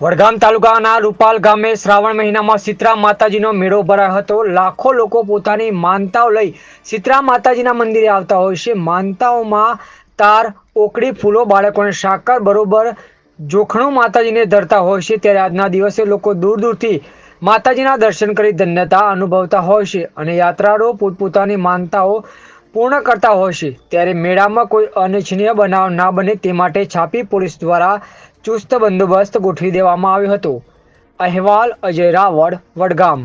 વડગામ તાલુકાના રૂપાલ ગામે શ્રાવણ મહિનામાં સીતરા માતાજીનો મેળો ભરાયો હતો. લાખો લોકો પોતાની માનતાઓ લઈ સીતરા માતાજીના મંદિરે આવતા હોય છે. માનતાઓમાં તાર, ઓકડી ફૂલો બાળકોને સાકર બરોબર જોખણું માતાજીને ધરતા હોય છે. ત્યારે આજના દિવસે લોકો દૂર દૂરથી માતાજીના દર્શન કરી ધન્યતા અનુભવતા હોય છે અને યાત્રાળુઓ પોતપોતાની માનતાઓ પૂર્ણ કરતા હોય છે. ત્યારે મેળામાં કોઈ અનિચ્છનીય બનાવ ના બને તે માટે છાપી પોલીસ દ્વારા ચુસ્ત બંદોબસ્ત ગોઠવી દેવામાં આવ્યો હતો. અહેવાલ અજય રાવળ, વડગામ.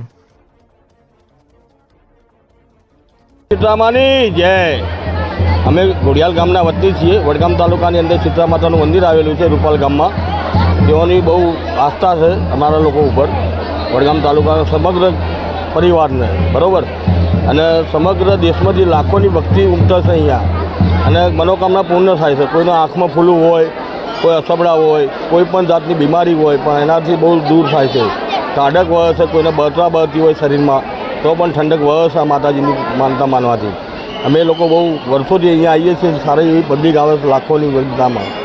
સીતરામાની જય. અમે ઘોડિયાલ ગામના વતની છીએ. વડગામ તાલુકાની અંદર સીતરા માતાનું મંદિર આવેલું છે રૂપાલ ગામમાં. તેઓની બહુ આસ્થા છે અમારા લોકો ઉપર. વડગામ તાલુકાના સમગ્ર પરિવારને. બરાબર? અને સમગ્ર દેશમાંથી લાખોની ભક્તિ ઉમટે છે અહીંયા, અને મનોકામના પૂર્ણ થાય છે. કોઈના આંખમાં ફૂલું હોય, કોઈ અસબડા હોય, કોઈ પણ જાતની બીમારી હોય, પણ એનાથી બહુ દૂર થાય છે. ઠાડક વહે છે, કોઈને બળતરા બળતી હોય શરીરમાં, તો પણ ઠંડક વહે છે આ માતાજીની માનતા માનવાથી. અમે લોકો બહુ વર્ષોથી અહીંયા આવીએ છીએ, સારી એવી પબ્લિક આવે છે લાખોની સંખ્યામાં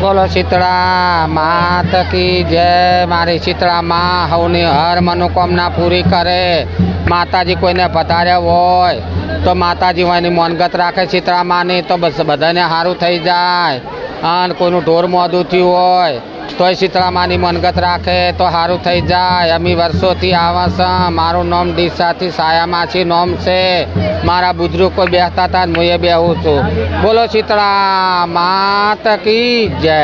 બોલો શીતળા માત કી જય, મારી શીતળા માં હવની હર મનોકામના પૂરી કરે. માતાજી કોઈને પધારે હોય તો માતાજી હોય મોનગત રાખે શીતળા માની તો બસ બધાને સારું થઈ જાય. અને કોઈનું ઢોર મોદું થયું હોય, તોય શીતળા માની મનગત રાખે તો સારું થઈ જાય. અમે વર્ષોથી આવા છ મારું નામ ડીસાથી સાયામાછી નામ છે. મારા બુજુર્ગ કોઈ બેસતા હતા હું એ બેહું છું. બોલો શીતળા, માત કી જય.